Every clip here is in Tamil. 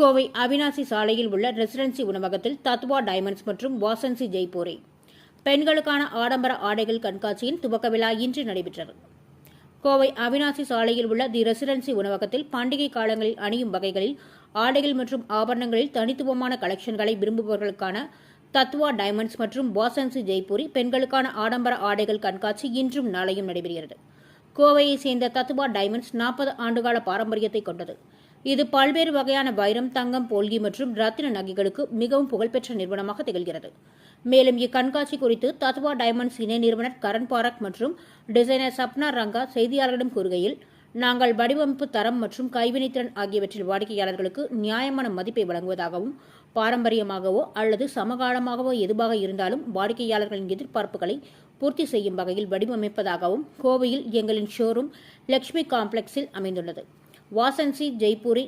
கோவை அவினாசி சாலையில் உள்ள ரெசிடென்சி உணவகத்தில் தத்வா டைமண்ட்ஸ் மற்றும் வாசன்சி ஜெய்ப்பூரே. பெண்களுக்கான ஆடம்பர ஆடைகள் கண்காட்சியின் துவக்க விழா இன்று நடைபெற்றது. கோவை அவினாசி சாலையில் உள்ள தி ரெசிடென்சி உணவகத்தில் பண்டிகை காலங்களில் அணியும் வகைகளில் ஆடைகள் மற்றும் ஆபரணங்களில் தனித்துவமான கலெக்ஷன்களை விரும்புபவர்களுக்கான தத்வா டைமண்ட்ஸ் மற்றும் வாசன்சி ஜெய்ப்பூரி பெண்களுக்கான ஆடம்பர ஆடைகள் கண்காட்சி இன்றும் நாளையும் நடைபெறுகிறது. கோவையை சேர்ந்த தத்வா டைமண்ட்ஸ் நாற்பது ஆண்டுகால பாரம்பரியத்தை கொண்டது. இது பல்வேறு வகையான வைரம் தங்கம் போல்கி மற்றும் ரத்தின நகைகளுக்கு மிகவும் புகழ்பெற்ற நிறுவனமாக திகழ்கிறது. மேலும் இக்கண்காட்சி குறித்து தத்வா டைமண்ட்ஸ் இணை நிறுவனர் கரண் பாரக் மற்றும் டிசைனர் சப்னா ரங்கா செய்தியாளர்களிடம் கூறுகையில் நாங்கள் வடிவமைப்பு தரம் மற்றும் கைவினைத்திறன் ஆகியவற்றில் வாடிக்கையாளர்களுக்கு நியாயமான மதிப்பை வழங்குவதாகவும் பாரம்பரியமாகவோ அல்லது சமகாலமாகவோ எதுவாக இருந்தாலும் வாடிக்கையாளர்களின் எதிர்பார்ப்புகளை பூர்த்தி செய்யும் வகையில் வடிவமைப்பதாகவும் கோவையில் எங்களின் ஷோரூம் லக்ஷ்மி காம்ப்ளெக்ஸில் அமைந்துள்ளது. வாசன்சி ஜெய்ப்பூரி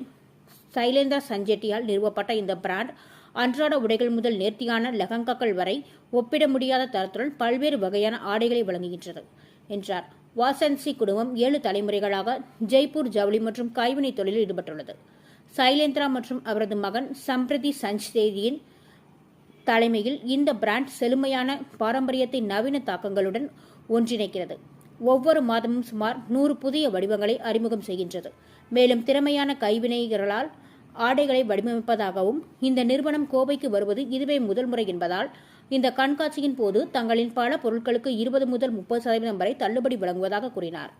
சைலேந்திர சஞ்செட்டியால் நிறுவப்பட்ட இந்த பிராண்ட் அன்றாட உடைகள் முதல் நேர்த்தியான லெஹங்காக்கள் வரை ஒப்பிட முடியாத தரத்துடன் பல்வேறு வகையான ஆடைகளை வழங்குகின்றது என்றார். வாசன்சி குடும்பம் ஏழு தலைமுறைகளாக ஜெய்ப்பூர் ஜவுளி மற்றும் கைவினை தொழிலில் ஈடுபட்டுள்ளது. சைலேந்திரா மற்றும் அவரது மகன் சம்பிரதி சஞ்ச்தேதியின் தலைமையில் இந்த பிராண்ட் செழுமையான பாரம்பரியத்தை நவீன தாக்கங்களுடன் ஒன்றிணைக்கிறது. ஒவ்வொரு மாதமும் சுமார் நூறு புதிய வடிவங்களை அறிமுகம் செய்கின்றது. மேலும் திறமையான கைவினைகளால் ஆடைகளை வடிவமைப்பதாகவும் இந்த நிறுவனம் கோவைக்கு வருவது இதுவே முதல் முறை என்பதால் இந்த கண்காட்சியின் போது தங்களின் பல பொருட்களுக்கு இருபது முதல் முப்பது சதவீதம் வரை தள்ளுபடி வழங்குவதாக கூறினார்.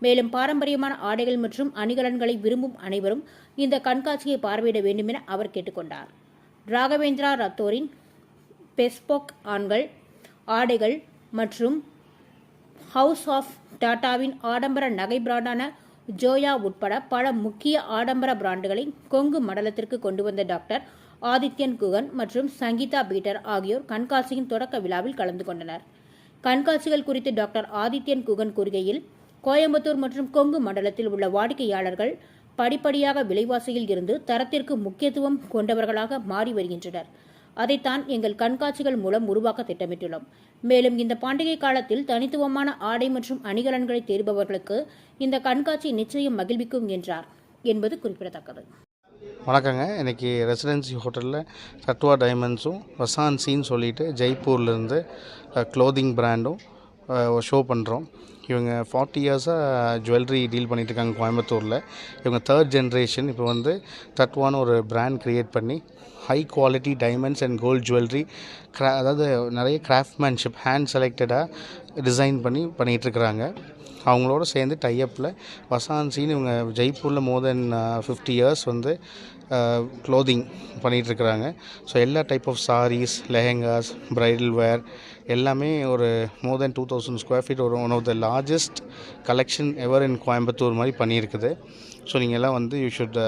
மேலும் பாரம்பரியமான ஆடைகள் மற்றும் அணிகலன்களை விரும்பும் அனைவரும் இந்த கண்காட்சியை பார்வையிட வேண்டும் என அவர் கேட்டுக்கொண்டார். ராகவேந்திரா ரத்தோரின் பெஸ்போக் ஆண்கள் ஆடைகள் மற்றும் ஹவுஸ் ஆஃப் டாட்டாவின் ஆடம்பர நகை பிராண்டான ஜோயா உட்பட பல முக்கிய ஆடம்பர பிராண்டுகளை கொங்கு மண்டலத்திற்கு கொண்டு வந்த டாக்டர் ஆதித்யன் குகன் மற்றும் சங்கீதா பீட்டர் ஆகியோர் கண்காட்சியின் தொடக்க விழாவில் கலந்து கொண்டனர். கண்காட்சிகள் குறித்து டாக்டர் ஆதித்யன் குகன் கூறுகையில் கோயம்புத்தூர் மற்றும் கொங்கு மண்டலத்தில் உள்ள வாடிக்கையாளர்கள் படிப்படியாக விலைவாசியில் இருந்து தரத்திற்கு முக்கியத்துவம் கொண்டவர்களாக மாறி வருகின்றனர். அதைத்தான் எங்கள் கண்காட்சிகள் மூலம் உருவாக்க திட்டமிட்டுள்ளோம். மேலும் இந்த பண்டிகை காலத்தில் தனித்துவமான ஆடை மற்றும் அணிகலன்களை தேர்பவர்களுக்கு இந்த கண்காட்சி நிச்சயம் மகிழ்விக்கும் என்றார் என்பது குறிப்பிடத்தக்கது. வணக்கங்க. இன்றைக்கி ரெசிடென்சி ஹோட்டலில் சத்வா டைமண்ட்ஸும் வசான்சின்னு சொல்லிட்டு ஜெய்ப்பூர்லேருந்து க்ளோதிங் பிராண்டும் ஷோ பண்ணுறோம் இவங்க ஃபார்ட்டி இயர்ஸாக ஜுவல்லரி டீல் பண்ணிட்டு இருக்காங்க கோயம்புத்தூரில். இவங்க தேர்ட் ஜென்ரேஷன் இப்போ வந்து தத்வான்னு ஒரு பிராண்ட் க்ரியேட் பண்ணி high quality diamonds and gold jewellery கிரா அதாவது நிறைய கிராஃப்ட்மேன்ஷிப் ஹேண்ட் செலக்டடாக டிசைன் பண்ணி பண்ணிகிட்ருக்குறாங்க அவங்களோட சேர்ந்து டைஅப்பில் வசான்சின்னு இவங்க ஜெய்ப்பூரில் மோர் தென் ஃபிஃப்டி இயர்ஸ் வந்து க்ளோதிங் பண்ணிகிட்ருக்குறாங்க ஸோ எல்லா type of saris lehengas bridal wear எல்லாமே ஒரு more than two thousand square feet ஒரு one of the largest collection ever in Coimbatore மாதிரி பண்ணியிருக்குது. ஸோ நீங்கள் எல்லாம் வந்து யூ ஷுட்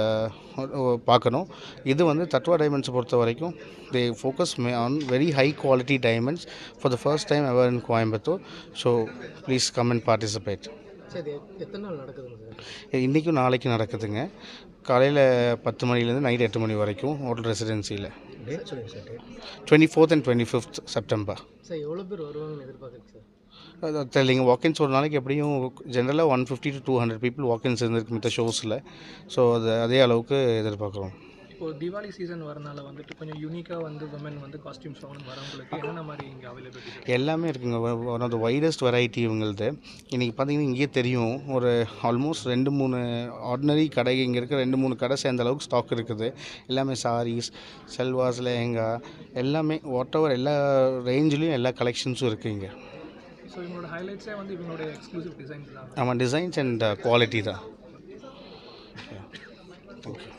பார்க்கணும். இது வந்து தத்வா டைமண்ட்ஸை பொறுத்த வரைக்கும் they focus may on very high quality diamonds for the first time ever in Coimbatore. So please come and participate சரி எத்தனை நாள் நடக்குதுங்க சார்? இன்றைக்கும் நாளைக்கும் நடக்குதுங்க. காலையில் பத்து மணிலேருந்து நைட் எட்டு மணி வரைக்கும் hotel ரெசிடென்சியில். Twenty fourth and twenty fifth September. Sir எவ்வளோ பேர் வருவாங்கன்னு எதிர்பார்க்குறீங்க சார்? தெரியலைங்க. வாக்கின்ஸ் ஒரு நாளைக்கு எப்படியும் ஜென்ரலாக one fifty to two hundred people walk ins இருந்திருக்கு மித்த ஷோஸில் ஸோ அது அதே அளவுக்கு எதிர்பார்க்குறோம். இப்போ தீபாவளி சீசன் வரனால வந்துட்டு கொஞ்சம் யூனிக்காக வந்து விமன் வந்து காஸ்டியூம்ஸ் வாங்கணும் வரவங்களுக்கு என்னென்ன மாதிரி இங்கே அவைலபிலிட்டி எல்லாமே இருக்குங்க. One of the widest variety இவங்களது. இன்றைக்கி பார்த்தீங்கன்னா இங்கேயே தெரியும். ஒரு ஆல்மோஸ்ட் ரெண்டு மூணு ஆர்டினரி கடை இங்கே இருக்க ரெண்டு மூணு கடை சேர்ந்த அளவுக்கு ஸ்டாக் இருக்குது. எல்லாமே சாரீஸ் செல்வாஸ் லெஹங்கா எல்லாமே வாட் எவர் எல்லா ரேஞ்சிலையும் எல்லா கலெக்ஷன்ஸும் இருக்குது இங்கே. ஸோ இவங்களோட ஹைலைட்ஸே வந்து இவங்களுடைய எக்ஸ்க்ளூசிவ் டிசைன்ஸ் தான். நம்ம டிசைன்ஸ் அண்ட் குவாலிட்டி தான். Thank you